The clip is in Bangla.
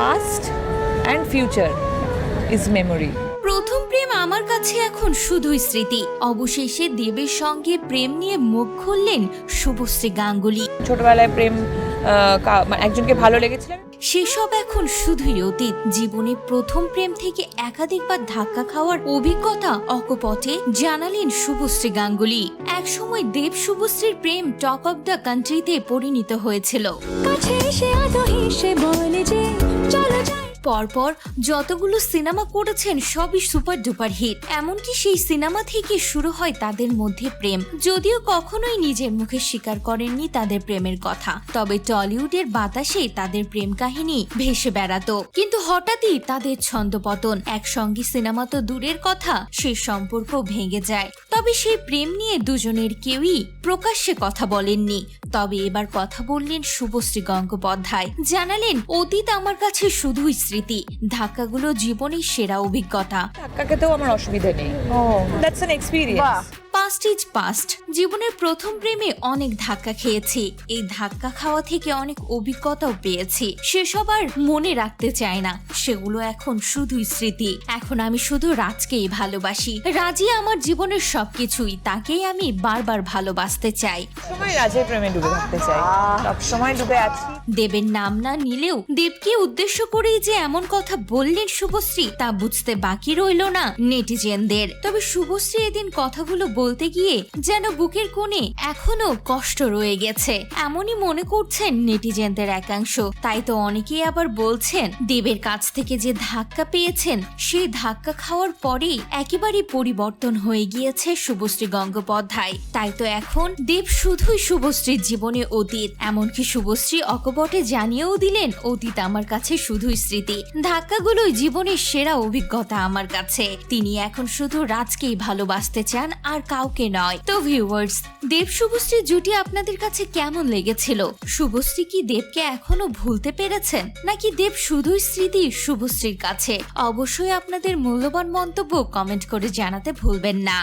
Past and future is memory প্রথম প্রেম আমার কাছে এখন শুধুই স্মৃতি। অবশেষে দেবের সঙ্গে প্রেম নিয়ে মুখ খুললেন শুভশ্রী গাঙ্গুলি। ছোটবেলায় প্রেম মানে একজনকে ভালো লেগেছিলেন সেসব এখন শুধুই অতীত। জীবনে প্রথম প্রেম থেকে একাধিকবার ধাক্কা খাওয়ার অভিজ্ঞতা অকপটে জানালেন শুভশ্রী গাঙ্গুলি। একসময় দেব শুভশ্রীর প্রেম টক অব দ্য কান্ট্রিতে পরিণত হয়েছিল। কাছে এসে আদো হেসে বলে পরপর যতগুলো সিনেমা করেছেন, সবই সুপার ডুপার হিট। এমনকি সেই সিনেমা থেকে শুরু হয় তাদের মধ্যে প্রেম। যদিও কখনোই নিজের মুখে স্বীকার করেননি তাদের প্রেমের কথা, তবে টলিউডের বাতাসে তাদের প্রেম কাহিনী ভেসে বেড়াতো। কিন্তু হঠাৎই তাদের ছন্দপতন একসঙ্গে সিনেমা তো দূরের কথা, সে সম্পর্ক ভেঙে যায়। তবে সেই প্রেম নিয়ে দুজনের কেউই প্রকাশ্যে কথা বলেননি। তবে এবার কথা বললেন শুভশ্রী গঙ্গোপাধ্যায়। জানালেন অতীত আমার কাছে শুধুই স্মৃতি। ধাক্কাগুলো জীবনের সেরা অভিজ্ঞতা। ধাক্কা খেতেও আমার অসুবিধা নেই। That's an experience past is past জীবনের প্রথম প্রেমে অনেক ধাক্কা খেয়েছি। এই ধাক্কা খাওয়া থেকে অনেক অভিজ্ঞতাও পেয়েছি। সেসব আর মনে রাখতে চাই না। সেগুলো এখন শুধুই স্মৃতি। এখন আমি শুধু রাজকেই ভালোবাসি। রাজি আমার জীবনের সবকিছুই। তাকেই আমি বারবার ভালোবাসতে চাই। সময় রাজের প্রেমে ডুবে থাকতে চাই। সব সময় ডুবে আছি। দেবের নাম না নিলেও দেবকে উদ্দেশ্য করেই যে এমন কথা বললেন শুভশ্রী তা বুঝতে বাকি রইল না নেটিজেনদের। তবে শুভশ্রী এদিন কথাগুলো বলতে গিয়ে যেন বুকের কোণে এখনও কষ্ট রয়ে গেছে। এমনই মনে করছেন নেটিজেনদের একাংশ। তাই তো অনেকেই আবার বলছেন, দেবের কাছ থেকে যে ধাক্কা পেয়েছেন সেই ধাক্কা খাওয়ার পরেই একেবারে পরিবর্তন হয়ে গিয়েছে শুভশ্রী গঙ্গোপাধ্যায়। তাই তো এখন দেব শুধুই শুভশ্রীর জীবনে অতীত। এমনকি শুভশ্রী অকপটে জানিয়েও দিলেন, অতীত আমার কাছে শুধুই স্মৃতি। ধাক্কাগুলোই জীবনের সেরা অভিজ্ঞতা আমার কাছে। তিনি এখন শুধু রাজকেই ভালোবাসতে চান আর কাউকে নয়। তো ভিউয়ার্স দেব শুভশ্রী জুটি আপনাদের কাছে কেমন লেগেছিল? শুভশ্রী কি দেবকে এখনও ভুলতে পেরেছেন নাকি দেব শুধুই স্মৃতি শুভশ্রীর কাছে? অবশ্যই আপনাদের মূল্যবান মন্তব্য কমেন্ট করে জানাতে ভুলবেন না।